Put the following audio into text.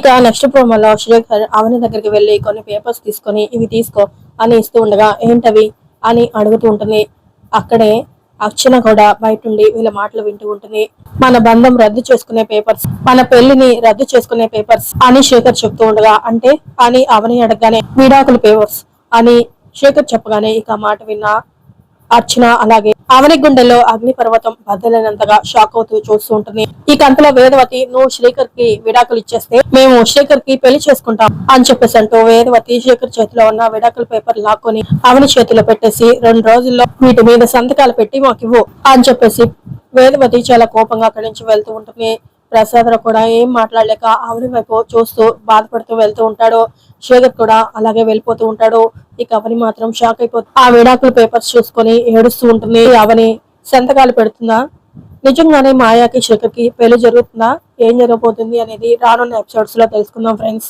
ఇక నెక్స్ట్ ప్రోమోలో శ్రీకర్ అవని దగ్గరికి వెళ్ళి కొన్ని పేపర్స్ తీసుకొని ఇవి తీసుకో అని ఇస్తూ ఉండగా ఏంటవి? అని అడుగుతూ ఉంటుంది. అక్కడే అర్చన కూడా బయట ఉండి వీళ్ళ మాటలు వింటూ ఉంటుంది. మన బంధం రద్దు చేసుకునే పేపర్స్ మన పెళ్ళిని రద్దు చేసుకునే పేపర్స్ అని శేఖర్ చెప్తూ ఉండగా అంటే? అని అవని అడగగానే విడాకుల పేపర్స్ అని శేఖర్ చెప్పగానే ఇక మాట విన్న అర్చన అలాగే అవని గుండెల్లో అగ్నిపర్వతం బద్దలైనంతగా షాక్ అవుతూ చూస్తూ ఉంటుంది. ఈ కంతలో వేదవతి నువ్వు శ్రీకర్కి విడాకులు ఇచ్చేస్తే మేము శ్రీకర్కి పెళ్ళి చేసుకుంటాం అని చెప్పేసి అంటూ వేదవతి శ్రీకర్ చేతిలో ఉన్న విడాకుల పేపర్ లాక్కొని ఆమెని చేతిలో పెట్టేసి రెండు రోజుల్లో వీటి మీద సంతకాలు పెట్టి మాకు ఇవ్వు అని చెప్పేసి వేదవతి చాలా కోపంగా అక్కడి నుంచి వెళ్తూ ఉంటుంది. ప్రసాదరావు కూడా ఏం మాట్లాడలేక అవని వైపు చూస్తూ బాధపడుతూ వెళ్తూ ఉంటాడు. శేఖర్ కూడా అలాగే వెళ్ళిపోతూ ఉంటాడు. ఇక అవని మాత్రం షాక్ అయిపోతుంది ఆ విడాకుల పేపర్స్ చూసుకొని ఏడుస్తూ ఉంటుంది. అవని సంతకాలు పెడుతుందా? నిజంగానే మాయాకి శేఖర్కి పెళ్ళి జరుగుతుందా? ఏం జరగబోతుంది అనేది రానున్న ఎపిసోడ్స్లో తెలుసుకుందాం ఫ్రెండ్స్